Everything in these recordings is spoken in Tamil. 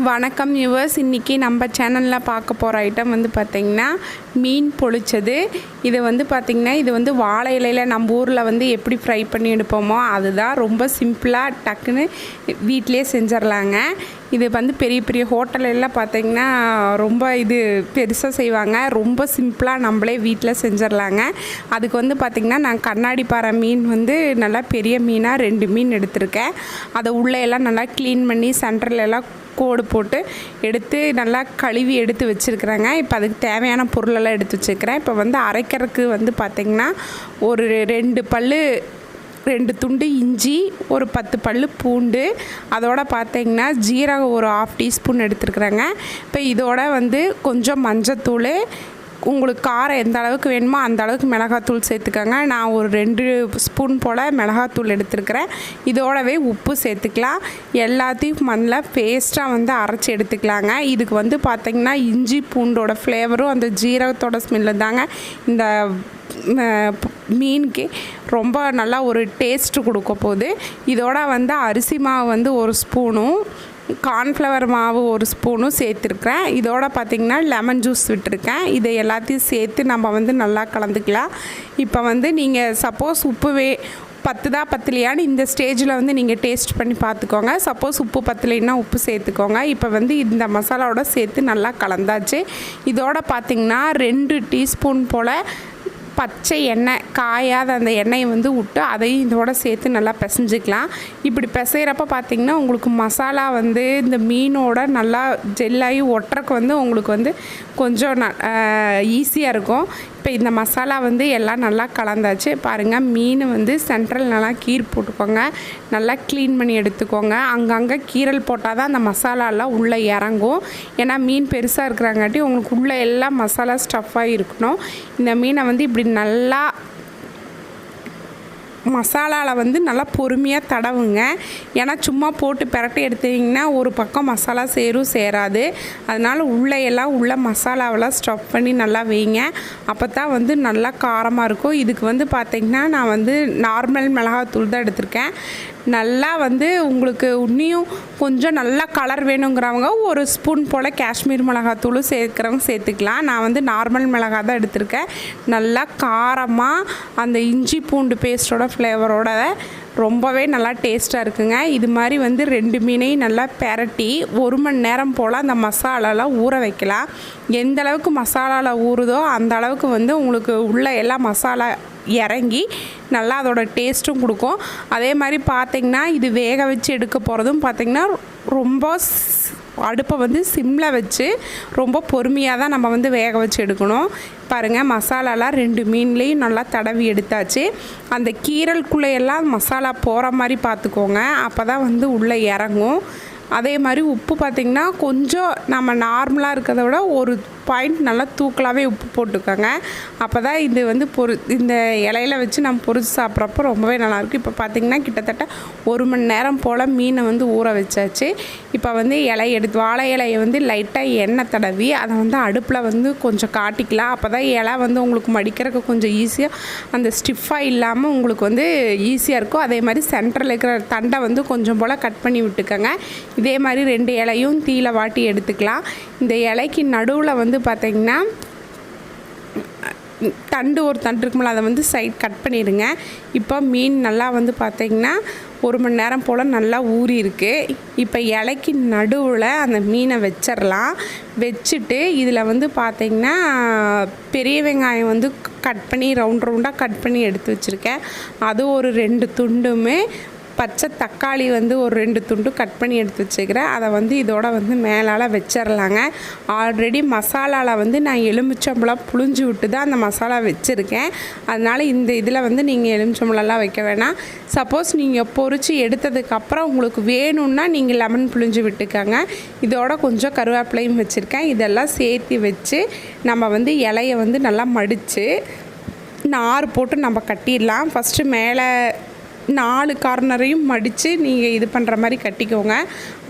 வணக்கம் யுவர்ஸ் இன்றைக்கி நம்ம சேனலில் பார்க்க போகிற ஐட்டம் வந்து பார்த்திங்கன்னா மீன் பொழிச்சது இது வந்து பார்த்திங்கன்னா இது வந்து வாழை இலையில் நம்ம ஊரில் வந்து எப்படி ஃப்ரை பண்ணி எடுப்போமோ அதுதான் ரொம்ப சிம்பிளாக டக்குன்னு வீட்டிலே செஞ்சிடலாங்க இது வந்து பெரிய பெரிய ஹோட்டலெல்லாம் பார்த்திங்கன்னா ரொம்ப இது பெருசாக செய்வாங்க. ரொம்ப சிம்பிளாக நம்மளே வீட்டில் செஞ்சிடலாங்க அதுக்கு வந்து பார்த்திங்கன்னா நான் கண்ணாடி பாறை மீன் வந்து நல்லா பெரிய மீனாக ரெண்டு மீன் எடுத்திருக்கேன். அதை உள்ளே எல்லாம் நல்லா க்ளீன் பண்ணி சென்டர்ல எல்லாம் கோடு போட்டு எடுத்து நல்லா கழுவி எடுத்து வச்சுருக்குறேங்க. இப்போ அதுக்கு தேவையான பொருளெல்லாம் எடுத்து வச்சுருக்கிறேன். இப்போ வந்து அரைக்கிறதுக்கு வந்து பார்த்திங்கன்னா ஒரு ரெண்டு பல்லு ரெண்டு துண்டு இஞ்சி ஒரு பத்து பல்லு பூண்டு அதோட பார்த்தீங்கன்னா ஜீரகம் ஒரு ஆஃப் டீஸ்பூன் எடுத்துருக்குறேங்க. இப்போ இதோட வந்து கொஞ்சம் மஞ்சத்தூள் உங்களுக்கு காரம் எந்த அளவுக்கு வேணுமோ அந்த அளவுக்கு மிளகாத்தூள் சேர்த்துக்கோங்க. நான் ஒரு ரெண்டு ஸ்பூன் போல் மிளகாத்தூள் எடுத்துருக்கிறேன். இதோடவே உப்பு சேர்த்துக்கலாம். எல்லாத்தையும் மண்ணில் பேஸ்ட்டாக வந்து அரைச்சி எடுத்துக்கலாங்க. இதுக்கு வந்து பார்த்திங்கன்னா இஞ்சி பூண்டோட ஃப்ளேவரும் அந்த ஜீரகத்தோட ஸ்மெல்லு தாங்க. இந்த மீனுக்கு ரொம்ப நல்லா ஒரு டேஸ்ட்டு கொடுக்க போகுது. இதோட வந்து அரிசி மாவு வந்து ஒரு ஸ்பூனும் கார்ன்ஃப்ளவர் மாவு ஒரு ஸ்பூனும் சேர்த்துருக்கேன் இதோட பார்த்திங்கன்னா லெமன் ஜூஸ் விட்டுருக்கேன். இதை எல்லாத்தையும் சேர்த்து நம்ம வந்து நல்லா கலந்துக்கலாம். இப்போ வந்து நீங்கள் சப்போஸ் உப்பு வே பத்துதா பத்தலையான்னு இந்த ஸ்டேஜில் வந்து நீங்கள் டேஸ்ட் பண்ணி பார்த்துக்கோங்க சப்போஸ் உப்பு பத்தலைன்னா உப்பு சேர்த்துக்கோங்க. இப்போ வந்து இந்த மசாலாவோட சேர்த்து நல்லா கலந்தாச்சு. இதோட பார்த்திங்கன்னா ரெண்டு டீஸ்பூன் போல் பச்சை எண்ணெய் காயாத அந்த எண்ணெயை வந்து விட்டு அதையும் இதோட சேர்த்து நல்லா பிசைஞ்சிக்கலாம். இப்படி பிசைகிறப்ப பார்த்தீங்கன்னா உங்களுக்கு மசாலா வந்து இந்த மீனோட நல்லா ஜெல்லாகி ஒட்டுறக்கு வந்து உங்களுக்கு வந்து கொஞ்சம் ந ஈஸியாக இருக்கும். இப்போ இந்த மசாலா வந்து எல்லாம் நல்லா கலந்தாச்சு. பாருங்கள் மீன் வந்து சென்ட்ரல் நல்லா கீர் போட்டுக்கோங்க. நல்லா க்ளீன் பண்ணி எடுத்துக்கோங்க. அங்கங்கே கீரல் போட்டால் தான் அந்த மசாலாலாம் உள்ளே இறங்கும். ஏன்னா மீன் பெருசாக இருக்கிறாங்காட்டி உங்களுக்கு உள்ளே எல்லாம் மசாலா ஸ்டஃப்பாக இருக்கணும். இந்த மீனை வந்து இப்படி நல்லா மசாலாவில் வந்து நல்லா பொறுமையாக தடவுங்க. ஏன்னா சும்மா போட்டு பிரட்டி எடுத்தீங்கன்னா ஒரு பக்கம் மசாலா சேரும் சேராது. அதனால் உள்ளே எல்லாம் உள்ள மசாலாவெல்லாம் ஸ்டஃப் பண்ணி நல்லா வைங்க. அப்போ தான் வந்து நல்லா காரமாக இருக்கும். இதுக்கு வந்து பார்த்திங்கன்னா நான் வந்து நார்மல் மிளகாத்தூள் தான் எடுத்திருக்கேன். நல்லா வந்து உங்களுக்கு இன்னியும் கொஞ்சம் நல்லா கலர் வேணுங்கிறவங்க ஒரு ஸ்பூன் போல் காஷ்மீர் மிளகாத்தூளும் சேர்க்குறவங்க சேர்த்துக்கலாம். நான் வந்து நார்மல் மிளகா தான் எடுத்திருக்கேன். நல்லா காரமாக அந்த இஞ்சி பூண்டு பேஸ்ட்டோட ஃப்ளேவரோட ரொம்பவே நல்லா டேஸ்ட்டாக இருக்குங்க. இது மாதிரி வந்து ரெண்டு மீனையும் நல்லா பெரட்டி ஒரு மணி நேரம் போல் அந்த மசாலாலாம் ஊற வைக்கலாம். எந்த அளவுக்கு மசாலாவில் ஊறுதோ அந்த அளவுக்கு வந்து உங்களுக்கு உள்ள எல்லா மசாலா இறங்கி நல்லா அதோட டேஸ்ட்டும் கொடுக்கும். அதே மாதிரி பார்த்திங்கன்னா இது வேக வச்சு எடுக்க போகிறதும் பார்த்திங்கன்னா ரொம்ப ஸ்- அடுப்பை வந்து சிம்மில் வச்சு ரொம்ப பொறுமையாக தான் நம்ம வந்து வேக வச்சு எடுக்கணும். பாருங்கள் மசாலாலாம் ரெண்டு மீன்லேயும் நல்லா தடவி எடுத்தாச்சு. அந்த கீரல்குள்ளையெல்லாம் மசாலா போகிற மாதிரி பார்த்துக்கோங்க. அப்போ தான் வந்து உள்ளே இறங்கும். அதே மாதிரி உப்பு பார்த்திங்கன்னா கொஞ்சம் நம்ம நார்மலாக இருக்கிறத விட ஒரு பாயிண்ட் நல்லா தூக்கலாகவே உப்பு போட்டுக்கோங்க. அப்போ தான் இது வந்து பொரு இந்த இலையில வச்சு நம்ம பொரிச்சு சாப்பிட்றப்போ ரொம்பவே நல்லாயிருக்கும். இப்போ பார்த்திங்கன்னா கிட்டத்தட்ட ஒரு மணி நேரம் போல் மீனை வந்து ஊற வச்சாச்சு. இப்போ வந்து இலை எடுத்து வாழை இலையை வந்து லைட்டாக எண்ணெய் தடவி அதை வந்து அடுப்பில் வந்து கொஞ்சம் காட்டிக்கலாம். அப்போ தான் இலை வந்து உங்களுக்கு மடிக்கிறதுக்கு கொஞ்சம் ஈஸியாக அந்த ஸ்டிஃபாக இல்லாமல் உங்களுக்கு வந்து ஈஸியாக இருக்கும். அதே மாதிரி சென்டரில் இருக்கிற தண்டை வந்து கொஞ்சம் போல் கட் பண்ணி விட்டுக்கோங்க. இதே மாதிரி ரெண்டு இலையும் தீயில வாட்டி எடுத்துக்கலாம். இந்த இலைக்கு நடுவில் வந்து பார்த்திங்கன்னா தண்டு ஒரு தண்டு இருக்குமில்ல அதை வந்து சைட் கட் பண்ணிடுங்க. இப்போ மீன் நல்லா வந்து பார்த்திங்கன்னா ஒரு மணி நேரம் போல் நல்லா ஊறி இருக்குது இப்போ இலைக்கு நடுவில் அந்த மீனை வச்சிடலாம். வச்சுட்டு இதில் வந்து பார்த்திங்கன்னா பெரிய வெங்காயம் வந்து கட் பண்ணி ரவுண்ட் ரவுண்டாக கட் பண்ணி எடுத்து வச்சுருக்கேன். அது ஒரு ரெண்டு துண்டுமே பச்சை தக்காளி வந்து ஒரு ரெண்டு துண்டு கட் பண்ணி எடுத்து வச்சுக்கிறேன். அதை வந்து இதோட வந்து மேலால் வச்சிடலாங்க ஆல்ரெடி மசாலாவில் வந்து நான் எலுமிச்சம்பழம் புழிஞ்சு விட்டு தான் அந்த மசாலா வச்சுருக்கேன். அதனால் இந்த இதில் வந்து நீங்கள் எலுமிச்சம்பழம்லாம் வைக்க வேணாம். சப்போஸ் நீங்கள் பொறிச்சு எடுத்ததுக்கப்புறம் உங்களுக்கு வேணும்னா நீங்கள் லெமன் புழிஞ்சு விட்டுக்கோங்க. இதோட கொஞ்சம் கருவேப்பிலையும் வச்சுருக்கேன். இதெல்லாம் சேர்த்து வச்சு நம்ம வந்து இலையை வந்து நல்லா மடித்து நார் போட்டு நம்ம கட்டிடலாம். ஃபஸ்ட்டு மேலே நாலு கார்னரையும் மடித்து நீங்கள் இது பண்ணுற மாதிரி கட்டிக்கோங்க.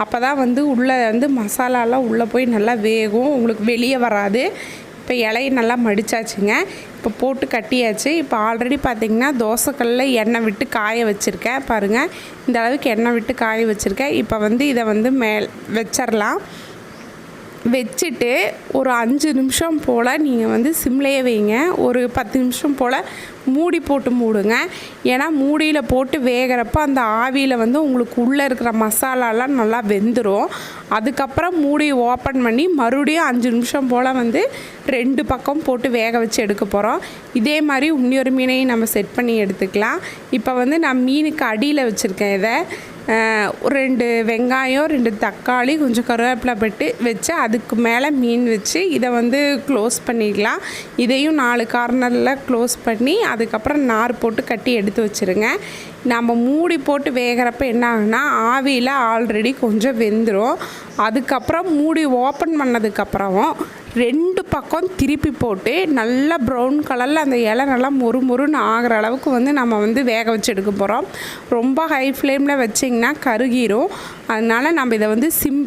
அப்போ தான் வந்து உள்ளே வந்து மசாலாலாம் உள்ளே போய் நல்லா வேகும். உங்களுக்கு வெளியே வராது. இப்போ இலையை நல்லா மடிச்சாச்சுங்க. இப்போ போட்டு கட்டியாச்சு. இப்போ ஆல்ரெடி பார்த்திங்கன்னா தோசைக்கல்லில் எண்ணெய் விட்டு காய வச்சுருக்கேன். பாருங்கள் இந்த அளவுக்கு எண்ணெய் விட்டு காய வச்சுருக்கேன். இப்போ வந்து இதை வந்து மேல் வச்சிடலாம் வச்சுட்டு ஒரு அஞ்சு நிமிஷம் போல் நீங்கள் வந்து சிம்லேயே வைங்க. ஒரு பத்து நிமிஷம் போல் மூடி போட்டு மூடுங்க. ஏன்னா மூடியில் போட்டு வேகிறப்ப அந்த ஆவியில் வந்து உங்களுக்கு உள்ளே இருக்கிற மசாலாலாம் நல்லா வெந்துடும் அதுக்கப்புறம் மூடி ஓப்பன் பண்ணி மறுபடியும் அஞ்சு நிமிஷம் போல் வந்து ரெண்டு பக்கம் போட்டு வேக வச்சு எடுக்க போகிறோம் இதே மாதிரி இன்னொரு மீனையும் நம்ம செட் பண்ணி எடுத்துக்கலாம். இப்போ வந்து நான் மீனுக்கு அடியில் வச்சுருக்கேன் இதை. ரெண்டு வெங்காயம் ரெண்டு தக்காளி கொஞ்சம் கருவேப்பிலை பட்டு வச்சு அதுக்கு மேலே மீன் வச்சு இதை வந்து க்ளோஸ் பண்ணிக்கலாம் இதையும் நாலு கார்னரில் க்ளோஸ் பண்ணி அதுக்கப்புறம் நார் போட்டு கட்டி எடுத்து வச்சுருங்க. நம்ம மூடி போட்டு வேகிறப்ப என்ன ஆகுனா ஆவியில் ஆல்ரெடி கொஞ்சம் வெந்துடும் அதுக்கப்புறம் மூடி ஓப்பன் பண்ணதுக்கப்புறம் ரெண்டு பக்கம் திருப்பி போட்டு நல்லா ப்ரௌன் கலரில் அந்த இலை நல்லா மொறு மொறுன்னு ஆகிற அளவுக்கு வந்து நம்ம வந்து வேக வச்சு எடுக்க போகிறோம் ரொம்ப ஹை ஃப்ளேமில் வச்சிங்கன்னா கருகிரும். அதனால் நம்ம இதை வந்து சிம்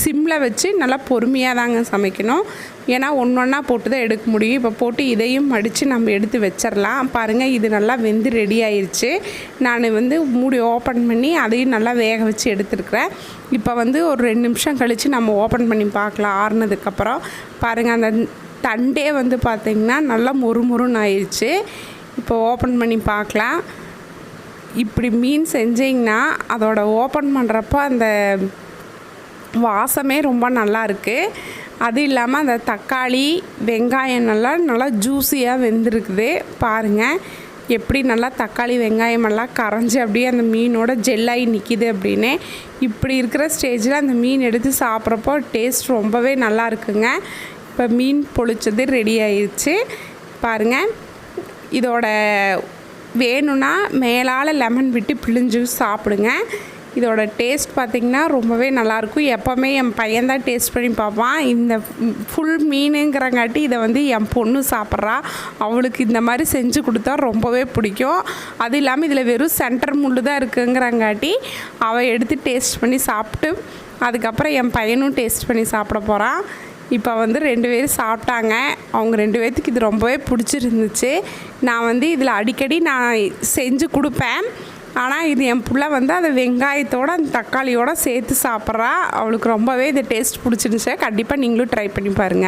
சிம்மில் வச்சு நல்லா பொறுமையாக தாங்க சமைக்கணும். ஏன்னா ஒன்று ஒன்றா போட்டு தான் எடுக்க முடியும். இப்போ போட்டு இதையும் மடித்து நம்ம எடுத்து வச்சிடலாம் பாருங்கள் இது நல்லா வெந்து ரெடி ஆயிடுச்சு நான் வந்து மூடி ஓப்பன் பண்ணி அதையும் நல்லா வேக வச்சு எடுத்துருக்குறேன். இப்போ வந்து ஒரு ரெண்டு நிமிஷம் கழித்து நம்ம ஓப்பன் பண்ணி பார்க்கலாம் ஆறுனதுக்கப்புறம். பாருங்கள் அந்த தண்டே வந்து பார்த்திங்கன்னா நல்லா மொறு மொறுன்னு ஆயிடுச்சு இப்போ ஓப்பன் பண்ணி பார்க்கலாம். இப்படி மீன் செஞ்சிங்கன்னா அதோட ஓப்பன் பண்ணுறப்போ அந்த வாசமே ரொம்ப நல்லா இருக்குது அது இல்லாமல் அந்த தக்காளி வெங்காயம் நல்லா நல்லா ஜூஸியாக வெந்திருக்குது. பாருங்கள் எப்படி நல்லா தக்காளி வெங்காயம் எல்லாம் கரைஞ்சி அப்படியே அந்த மீனோட ஜெல்லாகி நிற்கிது அப்படின்னு. இப்படி இருக்கிற ஸ்டேஜில் அந்த மீன் எடுத்து சாப்பிட்றப்போ டேஸ்ட் ரொம்பவே நல்லா இருக்குங்க இப்போ மீன் பொழிச்சது ரெடி ஆயிடுச்சு பாருங்கள் இதோட வேணும்னா மேலால் லெமன் விட்டு பிழிஞ்சு சாப்பிடுங்க. இதோட டேஸ்ட் பார்த்திங்கன்னா ரொம்பவே நல்லாயிருக்கும். எப்போவுமே என் பையன் தான் டேஸ்ட் பண்ணி பார்ப்பான். இந்த ஃபுல் மீனுங்கிறங்காட்டி இதை வந்து என் பொண்ணு சாப்பிட்றா. அவளுக்கு இந்த மாதிரி செஞ்சு கொடுத்தா ரொம்பவே பிடிக்கும். அது இல்லாமல் இதில் வெறும் சென்டர் முள்ளு தான் இருக்குங்கிறங்காட்டி அவள் எடுத்து டேஸ்ட் பண்ணி சாப்பிட்டு அதுக்கப்புறம் என் பையனும் டேஸ்ட் பண்ணி சாப்பிட போகிறான் இப்போ வந்து ரெண்டு பேரும் சாப்பிட்டாங்க. அவங்க ரெண்டு பேர்த்துக்கு இது ரொம்பவே பிடிச்சிருந்துச்சு. நான் வந்து இதில் அடிக்கடி நான் செஞ்சு கொடுப்பேன். ஆனால் இது என் பிள்ளை வந்து அந்த வெங்காயத்தோடு அந்த தக்காளியோட சேர்த்து சாப்பிட்றா. அவளுக்கு ரொம்பவே இது டேஸ்ட் பிடிச்சிருந்துச்சு. கண்டிப்பாக நீங்களும் ட்ரை பண்ணி பாருங்கள்